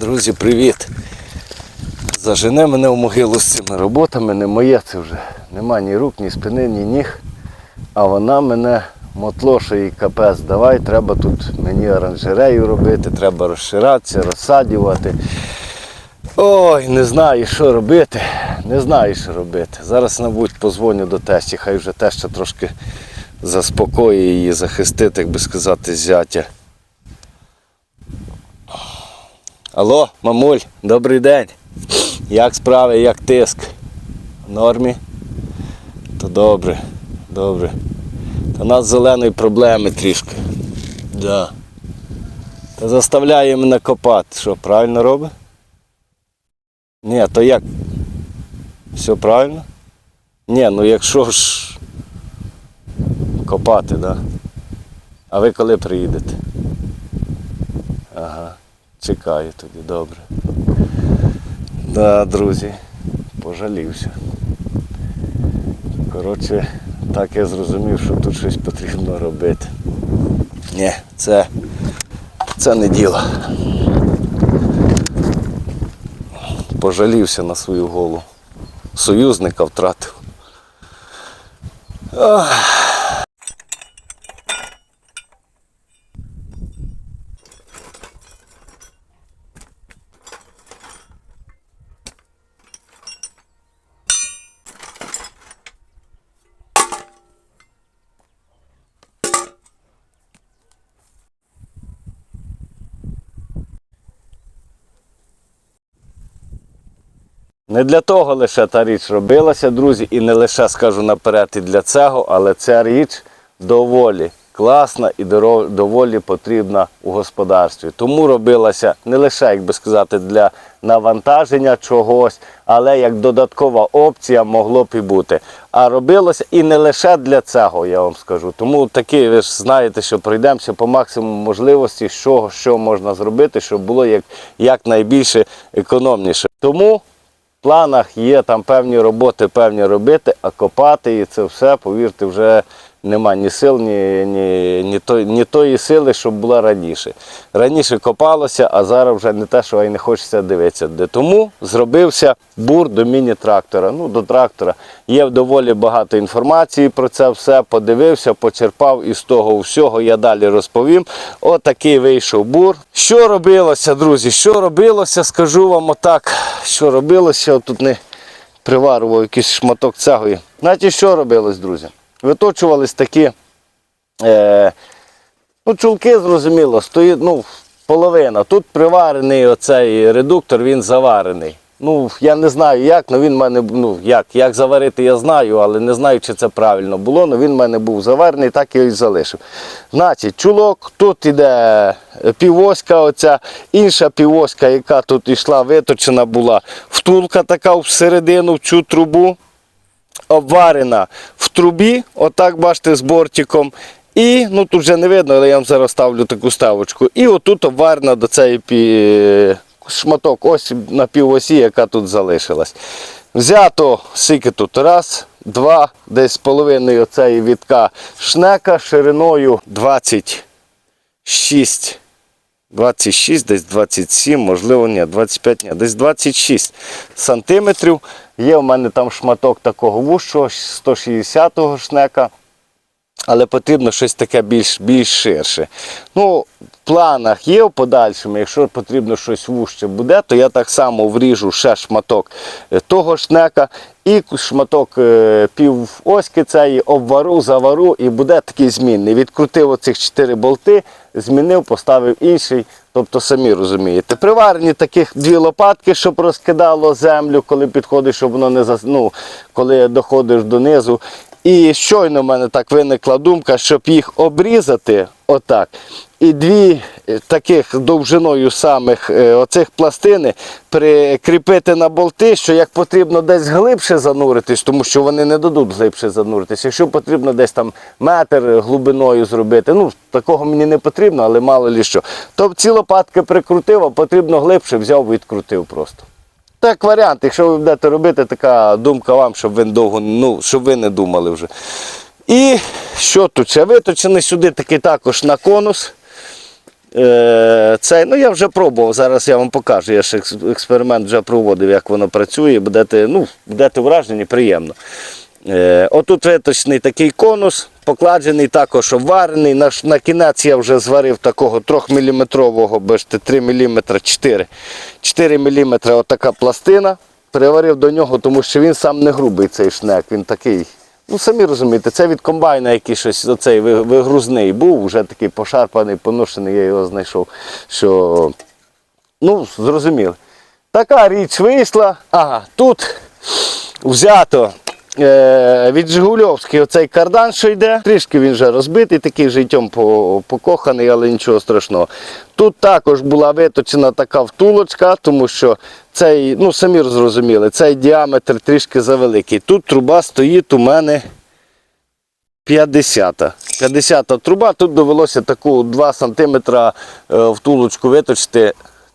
Друзі, привіт! Зажене мене в могилу з цими роботами, не моє це вже. Нема ні рук, ні спини, ні ніг. А вона мене мотлоша і капець. Давай, треба тут мені оранжерею робити, треба розширатися, розсадювати. Ой, не знаю, що робити. Не знаю, що робити. Зараз, мабуть, позвоню до тещі, хай вже теща трошки заспокоює її, захистить, як би сказати, зятя. Алло, мамуль, добрий день. Як справи, як тиск? В нормі? То добре, добре. Та нас зеленої проблеми трішки. Да. Та заставляє мене копати. Що, правильно робить? Ні, то як? Все правильно? Ні, ну якщо ж копати, так. Да? А ви коли приїдете? Ага. Чекаю тоді, добре. Да, друзі, пожалівся. Коротше, так я зрозумів, що тут щось потрібно робити. Ні, це, це не діло. Пожалівся на свою голову. Союзника втратив. Ах. Не для того лише та річ робилася, друзі, і не лише скажу наперед і для цього, але ця річ доволі класна і доволі потрібна у господарстві. Тому робилася не лише, як би сказати, для навантаження чогось, але як додаткова опція могло б і бути. А робилося і не лише для цього, я вам скажу. Тому таки, ви ж знаєте, що пройдемося по максимуму можливості, що, що можна зробити, щоб було як, якнайбільше економніше. Тому планах є там певні роботи, певні робити, а копати і це все, повірте, вже нема ні сил, ні, ні, ні, той, ні тої сили, щоб була раніше. Раніше копалося, а зараз вже не те, що і не хочеться дивитися. Де. Тому зробився бур до міні-трактора. Ну, до трактора. Є доволі багато інформації про це все. Подивився, почерпав із того всього, я далі розповім. Отакий вийшов бур. Що робилося, друзі? Що робилося, скажу вам отак, що робилося, тут не приварував якийсь шматок цегої. Знаєте, що робилось, друзі? Виточувались такі е, ну, чулки, зрозуміло, стоїть ну, половина. Тут приварений оцей редуктор, він заварений. Ну, я не знаю як, але він в мене ну, як, як заварити, я знаю, але не знаю, чи це правильно було, але він в мене був заварений, так я і залишив. Значить, чулок, тут іде півоська, оця інша півоська, яка тут йшла, виточена була, втулка така всередину, в цю трубу обварена в трубі, отак бачите, з бортиком. І ну тут вже не видно, але я вам зараз ставлю таку ставочку. І отут обварена до цієї пі... шматок, ось на півосі, яка тут залишилась. Взято скільки тут? Раз, два, десь з половиною оцеї вітка шнека шириною 26. 26, десь 27, можливо, ні, 25, ні, десь 26 сантиметрів. Є в мене там шматок такого вущого, 160-го шнека, але потрібно щось таке більш, більш ширше. Ну, в планах є в подальшому, якщо потрібно щось вужче буде, то я так само вріжу ще шматок е, того шнека і шматок е, пів оськи цієї обвару, завару і буде такий змінний. Відкрутив оцих 4 болти, змінив, поставив інший. Тобто самі розумієте. Приварені таких дві лопатки, щоб розкидало землю, коли підходиш, щоб воно не зас... ну, коли доходиш донизу. І щойно в мене так виникла думка, щоб їх обрізати отак. І дві е, таких довжиною самих е, оцих пластини прикріпити на болти, що як потрібно десь глибше зануритись, тому що вони не дадуть глибше зануритись. Якщо потрібно десь там метр глибиною зробити, ну такого мені не потрібно, але мало лі що. То ці лопатки прикрутив, а потрібно глибше, взяв відкрутив просто. Так варіант, якщо ви будете робити, така думка вам, щоб ви довго, ну, щоб ви не думали вже. І що тут? Це виточений сюди такий також на конус. Е, цей, ну я вже пробував, зараз я вам покажу. Я ж експеримент вже проводив, як воно працює. Будете, ну, будете вражені, приємно. Е, отут виточний такий конус, покладений, також обварений. На, на кінець я вже зварив такого 3-мм, бачите, 3 мм, 4. 4 мм отака пластина. Переварив до нього, тому що він сам не грубий цей шнек, він такий. Ну, самі розумієте, це від комбайна який щось оцей вигрузний був, вже такий пошарпаний, поношений, я його знайшов. Що, ну, зрозуміло. Така річ вийшла. Ага, тут взято від Жигульовський оцей кардан, що йде. Трішки він вже розбитий, такий життям покоханий, але нічого страшного. Тут також була виточена така втулочка, тому що цей, ну самі зрозуміли, цей діаметр трішки завеликий. Тут труба стоїть у мене 50. 50 труба. Тут довелося таку 2 см втулочку виточити.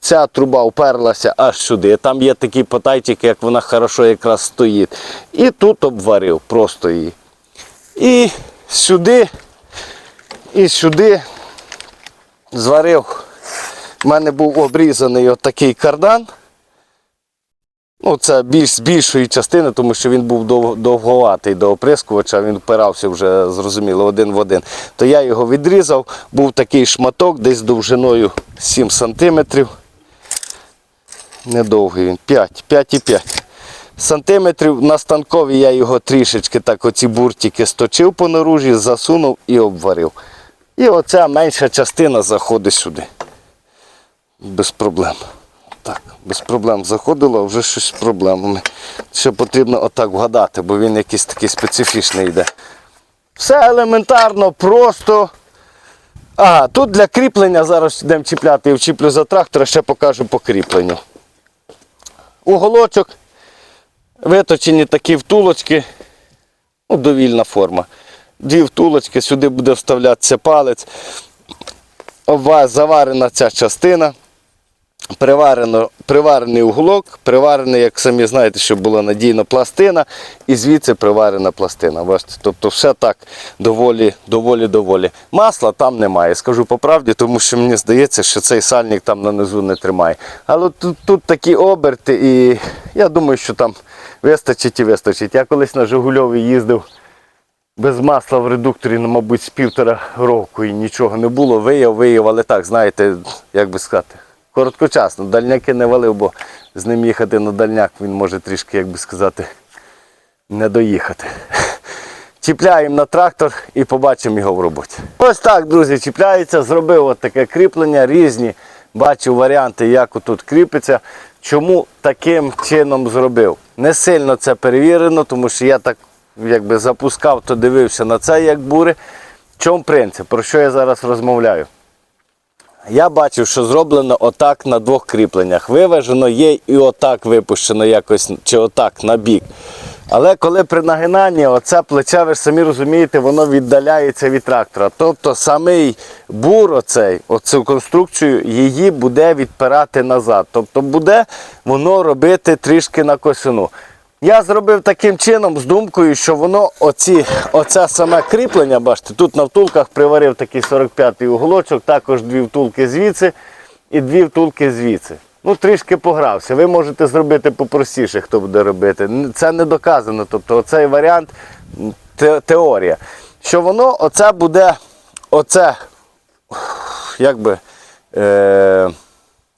Ця труба вперлася аж сюди. Там є такі потайчики, як вона хорошо якраз стоїть. І тут обварив просто її. І сюди, і сюди зварив. У мене був обрізаний отакий кардан. Ну, це більш з більшої частини, тому що він був дов- довговатий до оприскувача, він впирався вже зрозуміло один в один. То я його відрізав, був такий шматок, десь довжиною 7 сантиметрів. Недовгий він, 5, 5,5 сантиметрів. На станкові я його трішечки так оці буртики сточив по наружі, засунув і обварив. І оця менша частина заходить сюди. Без проблем. Так, без проблем заходило, а вже щось з проблемами. Ще потрібно отак вгадати, бо він якийсь такий специфічний йде. Все елементарно, просто. Ага, тут для кріплення зараз йдемо чіпляти і вчіплю за трактора, ще покажу по кріпленню. Уголочок, виточені такі втулочки, ну, довільна форма. Дві втулочки, сюди буде вставлятися палець. Заварена ця частина. Приварено, приварений уголок, приварений, як самі знаєте, щоб була надійна пластина, і звідси приварена пластина. Тобто все так доволі, доволі, доволі. Масла там немає, скажу по правді, тому що мені здається, що цей сальник там нанизу не тримає. Але тут, тут такі оберти, і я думаю, що там вистачить і вистачить. Я колись на Жигульові їздив без масла в редукторі, ну, мабуть, з півтора року і нічого не було. Вияв, вияв, але так, знаєте, як би сказати, короткочасно. Дальняки не валив, бо з ним їхати на дальняк він може трішки, як би сказати, не доїхати. Чіпляємо на трактор і побачимо його в роботі. Ось так, друзі, чіпляється. Зробив от таке кріплення, різні. Бачу варіанти, як тут кріпиться. Чому таким чином зробив? Не сильно це перевірено, тому що я так якби запускав, то дивився на це як бури. В чому принцип? Про що я зараз розмовляю? Я бачив, що зроблено отак на двох кріпленнях. Виважено є і отак випущено якось, чи отак на бік. Але коли при нагинанні оце плече, ви ж самі розумієте, воно віддаляється від трактора. Тобто самий бур, оцей, оцю конструкцію, її буде відпирати назад. Тобто буде воно робити трішки на косину. Я зробив таким чином з думкою, що воно оці, оце саме кріплення, бачите, тут на втулках приварив такий 45-й уголочок, також дві втулки звідси і дві втулки звідси. Ну, трішки погрався. Ви можете зробити попростіше, хто буде робити. Це не доказано. Тобто оцей варіант те- теорія. Що воно оце буде, оце, якби. Е-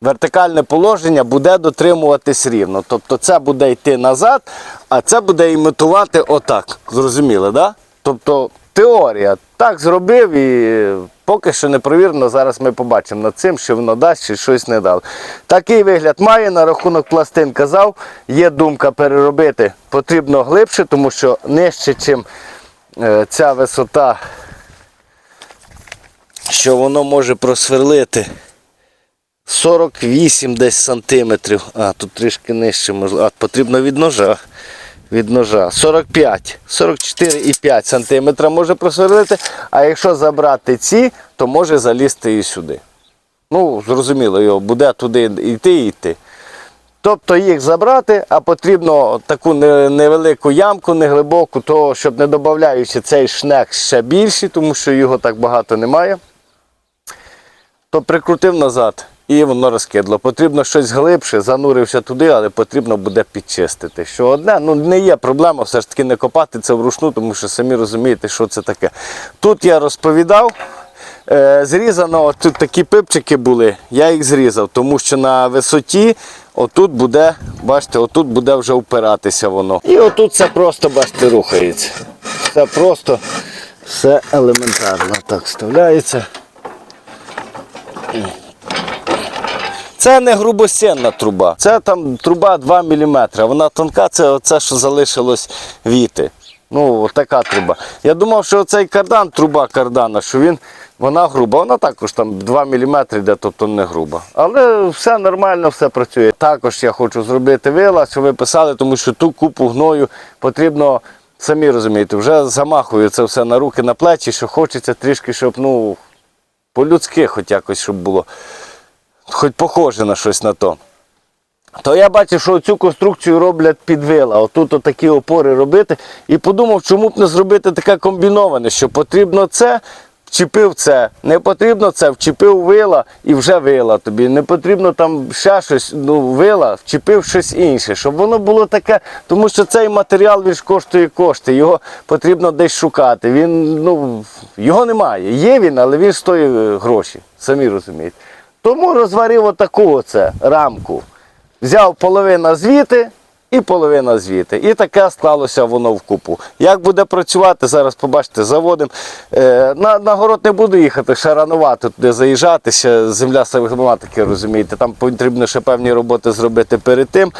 вертикальне положення буде дотримуватись рівно. Тобто це буде йти назад, а це буде імітувати отак. Зрозуміли, да? Тобто теорія. Так зробив і поки що не провірено. Зараз ми побачимо над цим, що воно дасть чи щось не дало. Такий вигляд має на рахунок пластин казав. Є думка переробити. Потрібно глибше, тому що нижче, чим е, ця висота, що воно може просверлити. 48 десь сантиметрів. А, тут трішки нижче можливо. А, потрібно від ножа. Від ножа. 45, 44,5 сантиметра може просверлити. А якщо забрати ці, то може залізти і сюди. Ну, зрозуміло, його буде туди йти і йти. Тобто їх забрати, а потрібно таку невелику ямку, не глибоку, то щоб не додаючи цей шнек ще більший, тому що його так багато немає. то прикрутив назад і воно розкидло. Потрібно щось глибше, занурився туди, але потрібно буде підчистити. Що одне, ну не є проблема все ж таки не копати це вручну, тому що самі розумієте, що це таке. Тут я розповідав. Е, зрізано, от тут такі пипчики були, я їх зрізав, тому що на висоті отут буде, бачите, отут буде вже впиратися воно. І отут це просто, бачите, рухається. Це просто все елементарно. Так, вставляється. Це не грубосінна труба. Це там труба 2 мм. Вона тонка, це оце, що залишилось віти. Ну, така труба. Я думав, що цей кардан, труба кардана, що він, вона груба. Вона також там 2 мм йде, тобто не груба. Але все нормально, все працює. Також я хочу зробити вила, що ви писали, тому що ту купу гною потрібно, самі розумієте, вже замахую це все на руки, на плечі, що хочеться трішки, щоб ну, по-людськи хоч якось, щоб було хоч похоже на щось на то. То я бачив, що цю конструкцію роблять під вила. Отут отакі опори робити. І подумав, чому б не зробити таке комбіноване, що потрібно це, вчепив це, не потрібно це, вчепив вила і вже вила тобі. Не потрібно там ще щось, ну, вила, вчепив щось інше, щоб воно було таке, тому що цей матеріал він ж коштує кошти, його потрібно десь шукати. Він, ну, його немає. Є він, але він стоїть е, гроші, самі розумієте. Тому розварив отаку оце рамку. Взяв половина звідти і половина звідти. І таке склалося воно в купу. Як буде працювати, зараз побачите, заводимо. Е, на, на город не буду їхати, ще ранувати туди заїжджати, ще земля сама таке, розумієте. Там потрібно ще певні роботи зробити перед тим.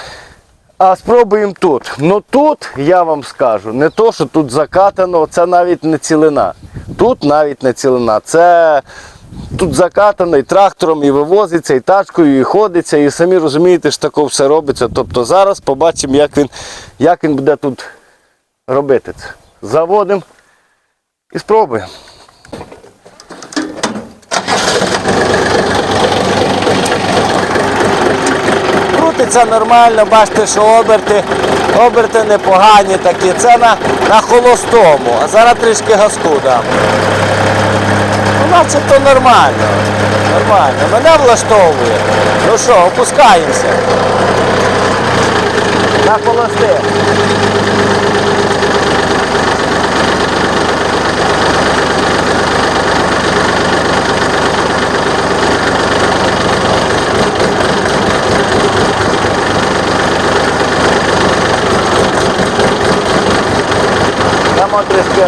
А спробуємо тут. Ну тут я вам скажу, не то, що тут закатано, це навіть не цілина. Тут навіть не цілина. Це тут закатано і трактором, і вивозиться, і тачкою, і ходиться, і самі розумієте, що таке все робиться. Тобто зараз побачимо, як він, як він буде тут робити це. Заводимо і спробуємо. Крутиться нормально, бачите, що оберти, оберти непогані такі. Це на, на холостому, а зараз трішки газку дам. Ну, начебто нормально. Нормально. Мене влаштовує. Ну що, опускаємося. На холости. Дамо трішки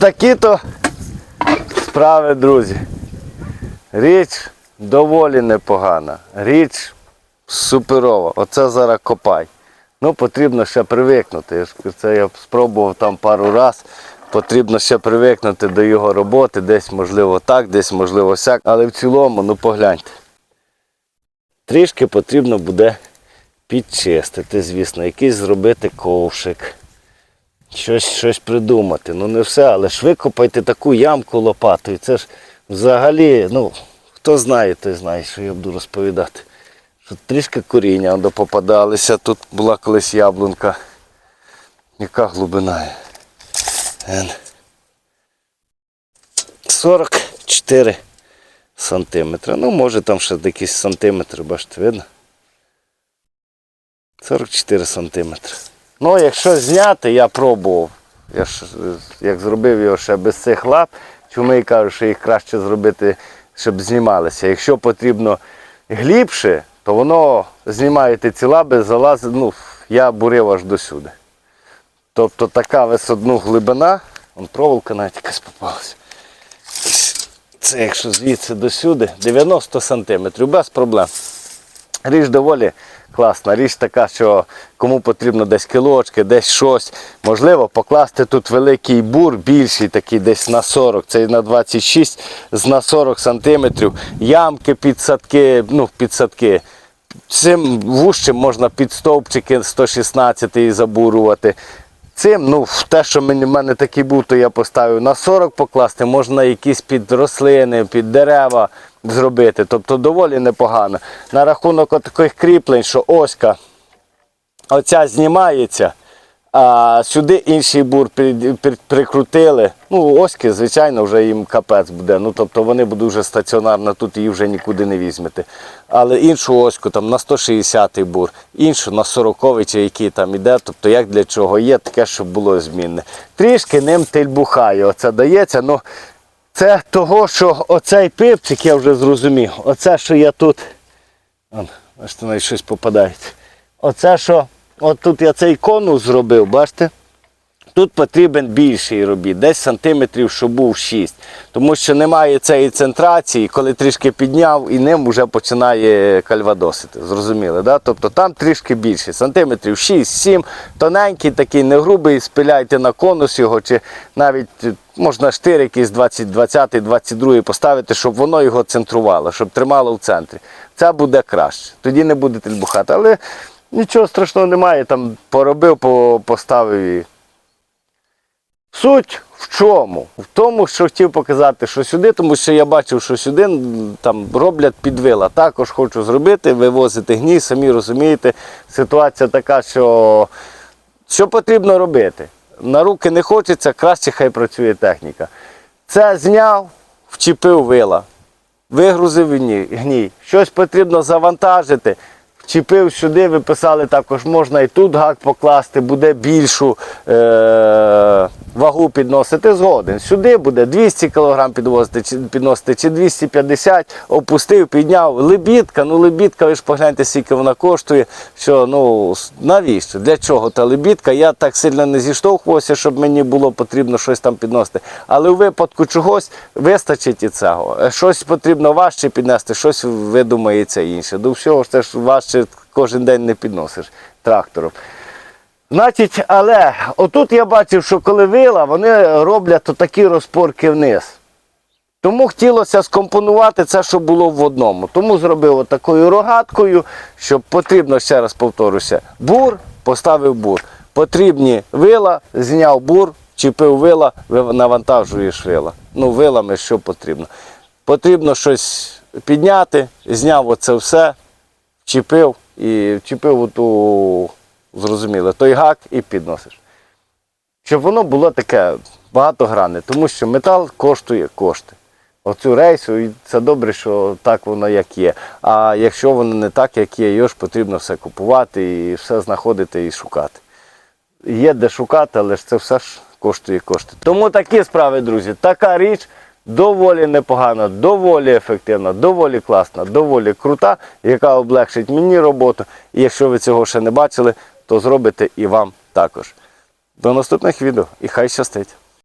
такі то справи, друзі. Річ доволі непогана. Річ суперова. Оце зараз копай. Ну, потрібно ще привикнути. Це я спробував там пару разів. Потрібно ще привикнути до його роботи. Десь можливо так, десь можливо сяк. Але в цілому, ну погляньте. Трішки потрібно буде підчистити, звісно, якийсь зробити ковшик. Щось, щось придумати. Ну не все, але ж викопайте таку ямку лопатою. Це ж взагалі, ну, хто знає, той знає, що я буду розповідати. Що трішки коріння до попадалися. Тут була колись яблунка. Яка глибина? 44 сантиметри. Ну, може там ще якісь сантиметри, бачите, видно? 44 сантиметри. Ну, якщо зняти, я пробував. Я ж як зробив його ще без цих лап, чому я кажу, що їх краще зробити, щоб знімалися. Якщо потрібно глибше, то воно знімаєте ці лаби, залазить, ну, я бурив аж до сюди. Тобто така висотну глибина, вон проволока навіть якась попалася. Це якщо звідси до сюди, 90 сантиметрів, без проблем. Річ доволі класна. Річ така, що кому потрібно десь кілочки, десь щось. Можливо, покласти тут великий бур, більший, такий десь на 40, цей на 26, з на 40 сантиметрів. Ямки підсадки, ну, підсадки. Цим вужчим можна під стовпчики 116 і забурувати. Цим, ну, те, що в мене такий був, то я поставив на 40 покласти, можна якісь під рослини, під дерева зробити. Тобто доволі непогано. На рахунок таких кріплень, що оська оця знімається, а сюди інший бур при- при- прикрутили. Ну, оськи, звичайно, вже їм капець буде. Ну, тобто вони будуть вже стаціонарно, тут її вже нікуди не візьмете. Але іншу оську там на 160 бур, іншу на 40 чи який там іде, тобто як для чого є, таке, щоб було змінне. Трішки ним тельбухає, оце дається. Ну, це того, що оцей пивчик, я вже зрозумів. Оце, що я тут. Вон, Бачите, навіть щось попадається. Оце, що от тут я цей конус зробив, бачите? Тут потрібен більший робіт, десь сантиметрів, щоб був 6. Тому що немає цієї центрації, коли трішки підняв і ним вже починає кальвадосити. Зрозуміли, да? Тобто там трішки більше, сантиметрів 6-7, тоненький такий, не грубий, спиляйте на конус його, чи навіть е, можна штир якийсь 20, 20, 22 поставити, щоб воно його центрувало, щоб тримало в центрі. Це буде краще. Тоді не буде тельбухати. Але нічого страшного немає, там поробив, по- поставив і. Суть в чому? В тому, що хотів показати, що сюди, тому що я бачив, що сюди там роблять підвила. Також хочу зробити, вивозити гній, самі розумієте, ситуація така, що що потрібно робити. На руки не хочеться, краще хай працює техніка. Це зняв, вчепив вила, вигрузив гній. Щось потрібно завантажити. Вчепив сюди, ви писали також, можна і тут гак покласти, буде більшу е- вагу підносити згоден. Сюди буде 200 кг підвозити, підносити чи 250, опустив, підняв. Лебідка, ну лебідка, ви ж погляньте, скільки вона коштує. Що, ну, навіщо? Для чого та лебідка? Я так сильно не зіштовхувався, щоб мені було потрібно щось там підносити. Але у випадку чогось вистачить і цього. Е, Щось потрібно важче піднести, щось видумається інше. До всього ж це ж важче кожен день не підносиш трактором. Значить, але отут я бачив, що коли вила, вони роблять такі розпорки вниз. Тому хотілося скомпонувати це, що було в одному. Тому зробив от такою рогаткою, щоб потрібно, ще раз повторюся, бур, поставив бур. Потрібні вила, зняв бур, чіпив вила, навантажуєш вила. Ну, вилами що потрібно. Потрібно щось підняти, зняв оце все, вчепив і вчепив оту, зрозуміло, той гак і підносиш. Щоб воно було таке багатогранне, тому що метал коштує кошти. Оцю рейсу, і це добре, що так воно як є. А якщо воно не так, як є, його ж потрібно все купувати і все знаходити і шукати. Є де шукати, але ж це все ж коштує кошти. Тому такі справи, друзі. Така річ доволі непогана, доволі ефективна, доволі класна, доволі крута, яка облегшить мені роботу. І якщо ви цього ще не бачили, то зробите і вам також. До наступних відео і хай щастить!